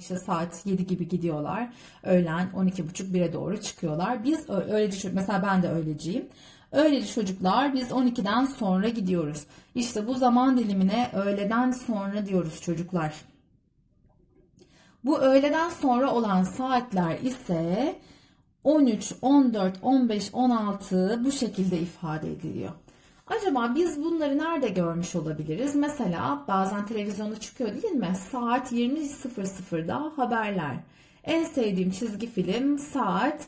İşte saat 7 gibi gidiyorlar. Öğlen 12.30-1'e doğru çıkıyorlar. Biz öğleci mesela ben de öğleciyim. Öğleci çocuklar biz 12'den sonra gidiyoruz. İşte bu zaman dilimine öğleden sonra diyoruz çocuklar. Bu öğleden sonra olan saatler ise 13, 14, 15, 16 bu şekilde ifade ediliyor. Acaba biz bunları nerede görmüş olabiliriz? Mesela bazen televizyonda çıkıyor değil mi? Saat 20.00'da haberler. En sevdiğim çizgi film saat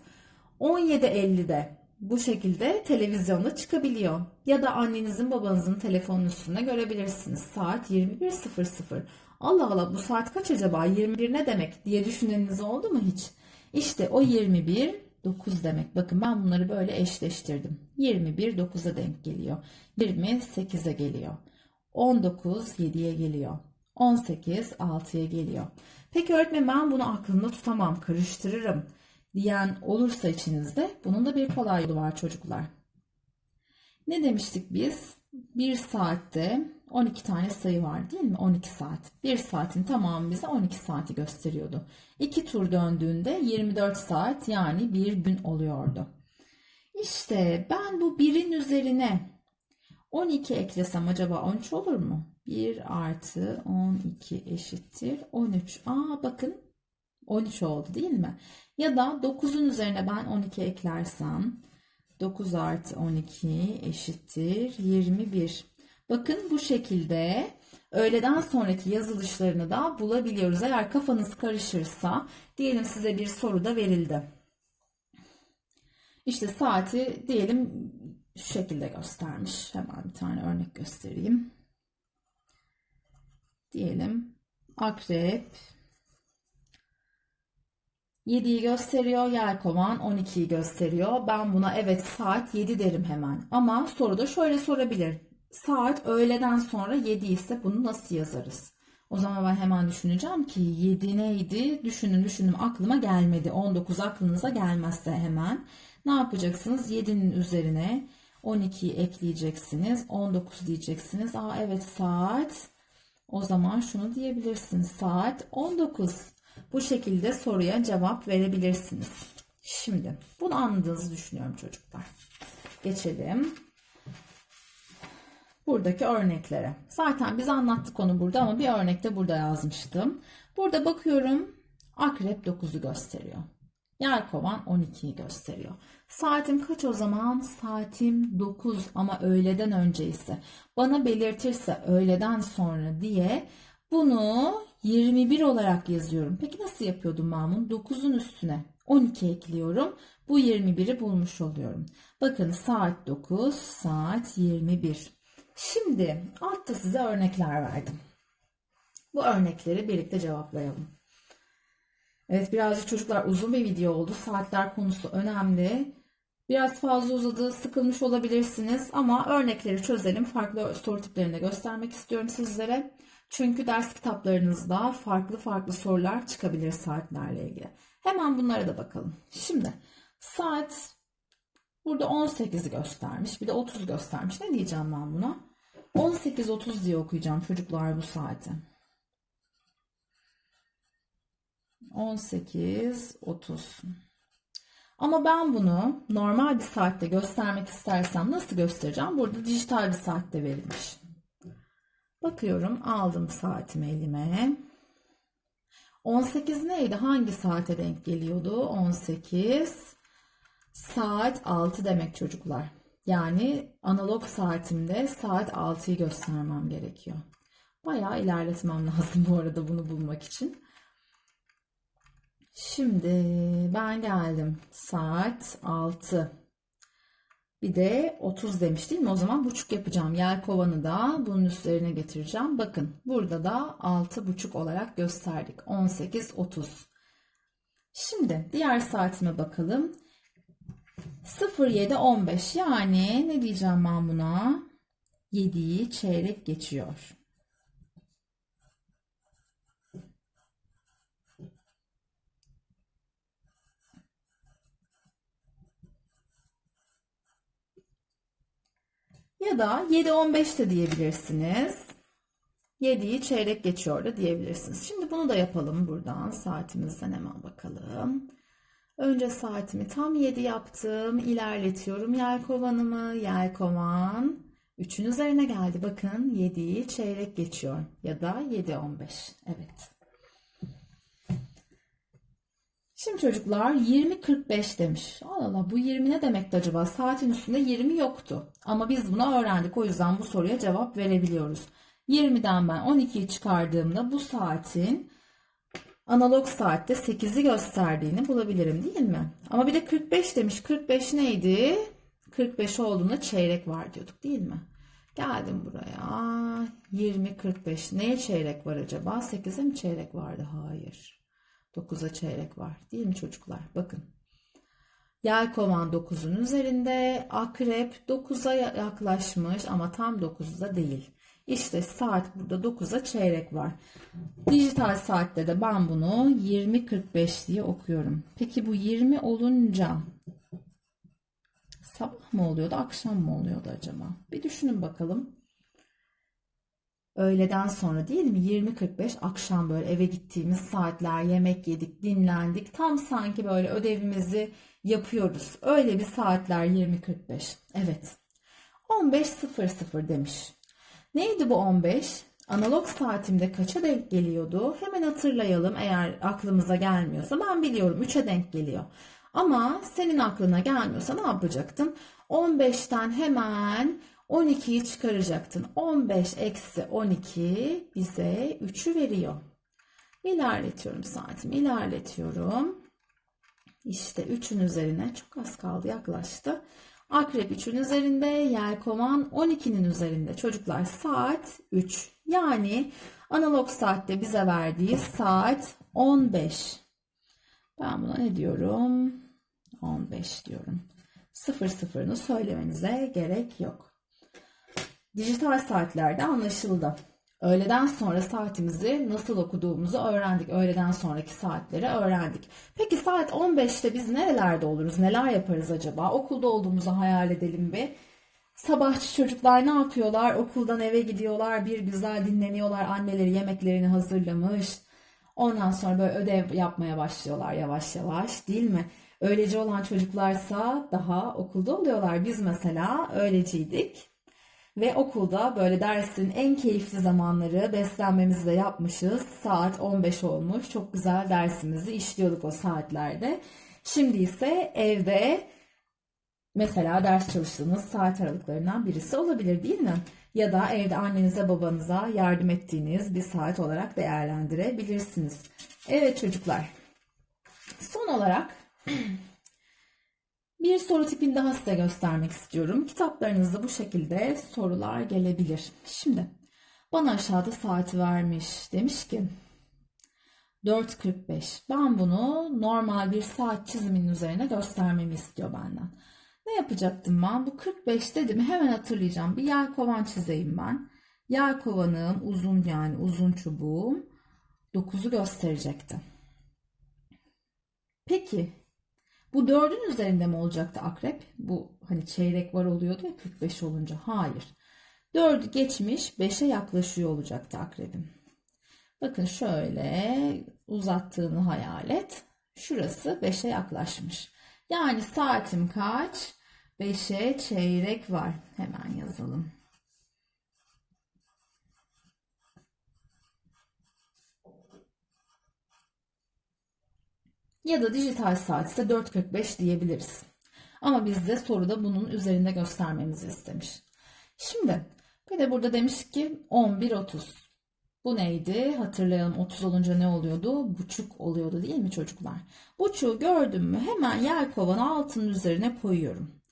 17.50'de. Bu şekilde televizyonda çıkabiliyor. Ya da annenizin babanızın telefonun üstünde görebilirsiniz. Saat 21.00. Allah Allah bu saat kaç acaba? 21 ne demek diye düşüneniniz oldu mu hiç? İşte o 21 9 demek. Bakın ben bunları böyle eşleştirdim. 21 9'a denk geliyor. 20 8'e geliyor. 19 7'ye geliyor. 18 6'ya geliyor. Peki öğretmen ben bunu aklımda tutamam, karıştırırım diyen olursa içinizde bunun da bir kolay yolu var çocuklar. Ne demiştik biz? Bir saatte 12 tane sayı var değil mi? 12 saat. Bir saatin tamamı bize 12 saati gösteriyordu. İki tur döndüğünde 24 saat yani bir gün oluyordu. İşte ben bu birin üzerine 12 eklesem acaba 13 olur mu? 1 artı 12 eşittir 13. Aa bakın 13 oldu değil mi? Ya da 9'un üzerine ben 12 eklersem 9 artı 12 eşittir 21. Bakın bu şekilde öğleden sonraki yazılışlarını da bulabiliyoruz. Eğer kafanız karışırsa diyelim size bir soru da verildi. İşte saati diyelim şu şekilde göstermiş. Hemen bir tane örnek göstereyim. Diyelim akrep 7'yi gösteriyor, yelkovan 12'yi gösteriyor. Ben buna evet saat 7 derim hemen. Ama soruda şöyle sorabilir. Saat öğleden sonra 7 ise bunu nasıl yazarız? O zaman ben hemen düşüneceğim ki 7 neydi? Düşünün düşünün aklıma gelmedi. 19 aklınıza gelmezse hemen ne yapacaksınız? 7'nin üzerine 12'yi ekleyeceksiniz. 19 diyeceksiniz. Aa evet saat. O zaman şunu diyebilirsiniz. Saat 19. Bu şekilde soruya cevap verebilirsiniz. Şimdi bunu anladığınızı düşünüyorum çocuklar. Geçelim. Buradaki örneklere. Zaten biz anlattık onu burada ama bir örnekte burada yazmıştım. Burada bakıyorum akrep 9'u gösteriyor. Yelkovan 12'yi gösteriyor. Saatim kaç o zaman? Saatim 9 ama öğleden önce ise. Bana belirtirse öğleden sonra diye bunu 21 olarak yazıyorum. Peki nasıl yapıyordum bunu? 9'un üstüne 12 ekliyorum. Bu 21'i bulmuş oluyorum. Bakın saat 9, saat 21. Şimdi altta size örnekler verdim. Bu örnekleri birlikte cevaplayalım. Evet birazcık çocuklar uzun bir video oldu. Saatler konusu önemli. Biraz fazla uzadı, sıkılmış olabilirsiniz ama örnekleri çözelim. Farklı soru tiplerini de göstermek istiyorum sizlere. Çünkü ders kitaplarınızda farklı farklı sorular çıkabilir saatlerle ilgili. Hemen bunlara da bakalım. Şimdi saat burada 18'i göstermiş. Bir de 30 göstermiş. Ne diyeceğim ben buna? 18.30 diye okuyacağım çocuklar bu saati. 18.30 ama ben bunu normal bir saatte göstermek istersem nasıl göstereceğim? Burada dijital bir saatte verilmiş. Bakıyorum aldım saatimi elime. 18 neydi? Hangi saate denk geliyordu? 18 saat 6 demek çocuklar. Yani analog saatimde saat 6'yı göstermem gerekiyor. Bayağı ilerletmem lazım bu arada bunu bulmak için. Şimdi ben geldim. Saat 6. Bir de 30 demiş değil mi? O zaman buçuk yapacağım. Yer kovanı da bunun üstlerine getireceğim. Bakın burada da 6 buçuk olarak gösterdik. 18 30. Şimdi diğer saatime bakalım. 07 15 yani ne diyeceğim ben buna? 7'yi çeyrek geçiyor. Ya da 7-15 de diyebilirsiniz. 7'yi çeyrek geçiyor da diyebilirsiniz. Şimdi bunu da yapalım buradan. Saatimizden hemen bakalım. Önce saatimi tam 7 yaptım. İlerletiyorum yelkovanımı. Yelkovan 3'ün üzerine geldi. Bakın 7'yi çeyrek geçiyor. Ya da 7.15. Evet. Şimdi çocuklar 20.45 demiş. Allah Allah bu 20 ne demekti acaba? Saatin üstünde 20 yoktu. Ama biz bunu öğrendik. O yüzden bu soruya cevap verebiliyoruz. 20'den ben 12'yi çıkardığımda bu saatin analog saatte 8'i gösterdiğini bulabilirim değil mi? Ama bir de 45 demiş. 45 neydi? 45 olduğunda çeyrek var diyorduk değil mi? Geldim buraya. 20, 45. Neye çeyrek var acaba? 8'e mi çeyrek vardı? Hayır. 9'a çeyrek var. Değil mi çocuklar? Bakın. Yelkovan 9'un üzerinde. Akrep 9'a yaklaşmış ama tam 9'da değil. İşte saat burada 9'a çeyrek var. Dijital saatte de ben bunu 20.45 diye okuyorum. Peki bu 20 olunca sabah mı oluyordu, akşam mı oluyordu acaba? Bir düşünün bakalım. Öğleden sonra değil mi? 20.45 akşam böyle eve gittiğimiz saatler, yemek yedik, dinlendik. Tam sanki böyle ödevimizi yapıyoruz. Öyle bir saatler 20.45. Evet. 15.00 demiş. Neydi bu 15? Analog saatimde kaça denk geliyordu? Hemen hatırlayalım eğer aklımıza gelmiyorsa. Ben biliyorum 3'e denk geliyor. Ama senin aklına gelmiyorsa ne yapacaktın? 15'ten hemen 12'yi çıkaracaktın. 15 eksi 12 bize 3'ü veriyor. İlerletiyorum saatimi. ilerletiyorum. İşte 3'ün üzerine çok az kaldı yaklaştı. Akrep 3'ün üzerinde, yelkovan 12'nin üzerinde. Çocuklar saat 3. Yani analog saatte bize verdiği saat 15. Ben buna ne diyorum? 15 diyorum. 00'ını söylemenize gerek yok. Dijital saatlerde anlaşıldı. Öğleden sonra saatimizi nasıl okuduğumuzu öğrendik. Öğleden sonraki saatleri öğrendik. Peki saat 15'te biz nerelerde oluruz? Neler yaparız acaba? Okulda olduğumuzu hayal edelim bir. Sabahçı çocuklar ne yapıyorlar? Okuldan eve gidiyorlar, bir güzel dinleniyorlar. Anneleri yemeklerini hazırlamış. Ondan sonra böyle ödev yapmaya başlıyorlar yavaş yavaş değil mi? Öğleci olan çocuklarsa daha okulda oluyorlar. Biz mesela öğleciydik. Ve okulda böyle dersin en keyifli zamanları beslenmemizi de yapmışız. Saat 15 olmuş. Çok güzel dersimizi işliyorduk o saatlerde. Şimdi ise evde mesela ders çalıştığınız saat aralıklarından birisi olabilir değil mi? Ya da evde annenize babanıza yardım ettiğiniz bir saat olarak değerlendirebilirsiniz. Evet çocuklar. Son olarak soru tipini daha size göstermek istiyorum. Kitaplarınızda bu şekilde sorular gelebilir. Şimdi bana aşağıda saati vermiş. Demiş ki 4.45. Ben bunu normal bir saat çiziminin üzerine göstermemi istiyor benden. Ne yapacaktım ben? Bu 45 dedim hemen hatırlayacağım. Bir yelkovan çizeyim ben. Yelkovanım uzun yani uzun çubuğum 9'u gösterecekti. Peki bu dördün üzerinde mi olacaktı akrep? Bu hani çeyrek var oluyordu ya 45 olunca. Hayır. Dördü geçmiş 5'e yaklaşıyor olacaktı akrebin. Bakın şöyle uzattığını hayal et. Şurası 5'e yaklaşmış. Yani saatim kaç? 5'e çeyrek var. Hemen yazalım. Ya da dijital saat ise 4.45 diyebiliriz. Ama bizde soruda bunun üzerinde göstermemizi istemiş. Şimdi bir de burada demiş ki 11.30. Bu neydi? Hatırlayalım 30 olunca ne oluyordu? Buçuk oluyordu değil mi çocuklar? Buçuğu gördüm mü hemen yer kovanı altının üzerine koyuyorum.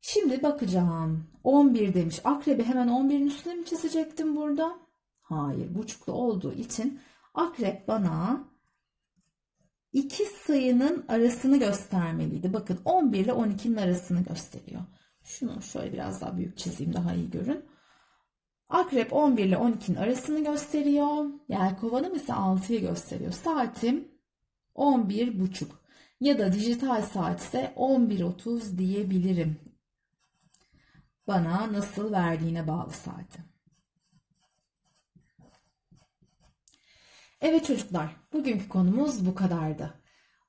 Şimdi bakacağım. 11 demiş. Akrebi hemen 11'in üstüne mi çizecektim burada? Hayır. Buçuklu olduğu için akrep bana iki sayının arasını göstermeliydi. Bakın 11 ile 12'nin arasını gösteriyor. Şunu şöyle biraz daha büyük çizeyim daha iyi görün. Akrep 11 ile 12'nin arasını gösteriyor. Yelkovanım ise 6'yı gösteriyor. Saatim 11 buçuk ya da dijital saat ise 11.30 diyebilirim. Bana nasıl verdiğine bağlı saati. Evet çocuklar, bugünkü konumuz bu kadardı.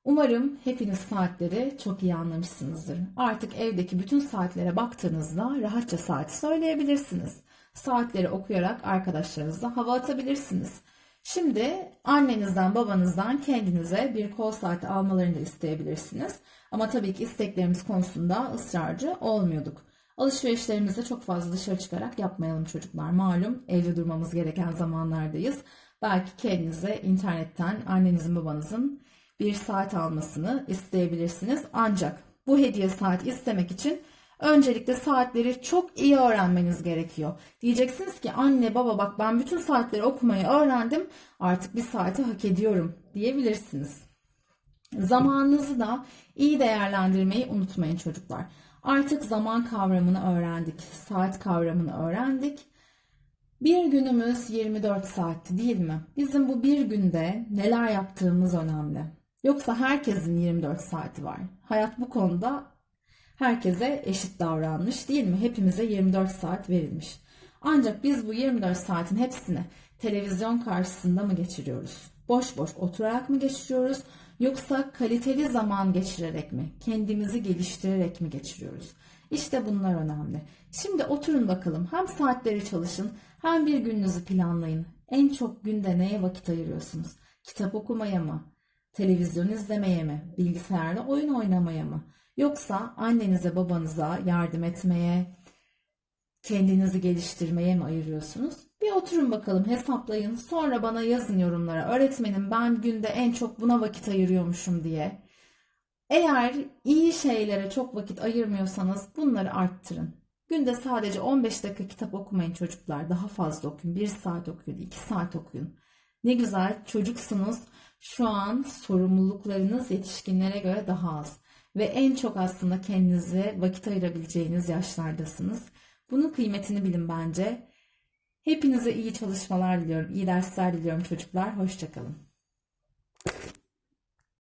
Umarım hepiniz saatleri çok iyi anlamışsınızdır. Artık evdeki bütün saatlere baktığınızda rahatça saati söyleyebilirsiniz. Saatleri okuyarak arkadaşlarınızla hava atabilirsiniz. Şimdi annenizden babanızdan kendinize bir kol saati almalarını da isteyebilirsiniz. Ama tabii ki isteklerimiz konusunda ısrarcı olmuyorduk. Alışverişlerimizi çok fazla dışarı çıkarak yapmayalım çocuklar. Malum evde durmamız gereken zamanlardayız. Belki kendinize internetten annenizin babanızın bir saat almasını isteyebilirsiniz. Ancak bu hediye saat istemek için öncelikle saatleri çok iyi öğrenmeniz gerekiyor. Diyeceksiniz ki anne baba bak ben bütün saatleri okumayı öğrendim artık bir saati hak ediyorum diyebilirsiniz. Zamanınızı da iyi değerlendirmeyi unutmayın çocuklar. Artık zaman kavramını öğrendik, saat kavramını öğrendik. Bir günümüz 24 saatti değil mi? Bizim bu bir günde neler yaptığımız önemli. Yoksa herkesin 24 saati var. Hayat bu konuda herkese eşit davranmış değil mi? Hepimize 24 saat verilmiş. Ancak biz bu 24 saatin hepsini televizyon karşısında mı geçiriyoruz? Boş boş oturarak mı geçiriyoruz? Yoksa kaliteli zaman geçirerek mi? Kendimizi geliştirerek mi geçiriyoruz? İşte bunlar önemli. Şimdi oturun bakalım. Hem saatleri çalışın hem bir gününüzü planlayın. En çok günde neye vakit ayırıyorsunuz? Kitap okumaya mı? Televizyon izlemeye mi? Bilgisayarda oyun oynamaya mı? Yoksa annenize babanıza yardım etmeye, kendinizi geliştirmeye mi ayırıyorsunuz? Bir oturun bakalım hesaplayın. Sonra bana yazın yorumlara. Öğretmenim ben günde en çok buna vakit ayırıyormuşum diye. Eğer iyi şeylere çok vakit ayırmıyorsanız bunları arttırın. Günde sadece 15 dakika kitap okumayın çocuklar. Daha fazla okuyun. 1 saat okuyun, 2 saat okuyun. Ne güzel çocuksunuz. Şu an sorumluluklarınız yetişkinlere göre daha az. Ve en çok aslında kendinize vakit ayırabileceğiniz yaşlardasınız. Bunun kıymetini bilin bence. Hepinize iyi çalışmalar diliyorum, iyi dersler diliyorum çocuklar. Hoşçakalın.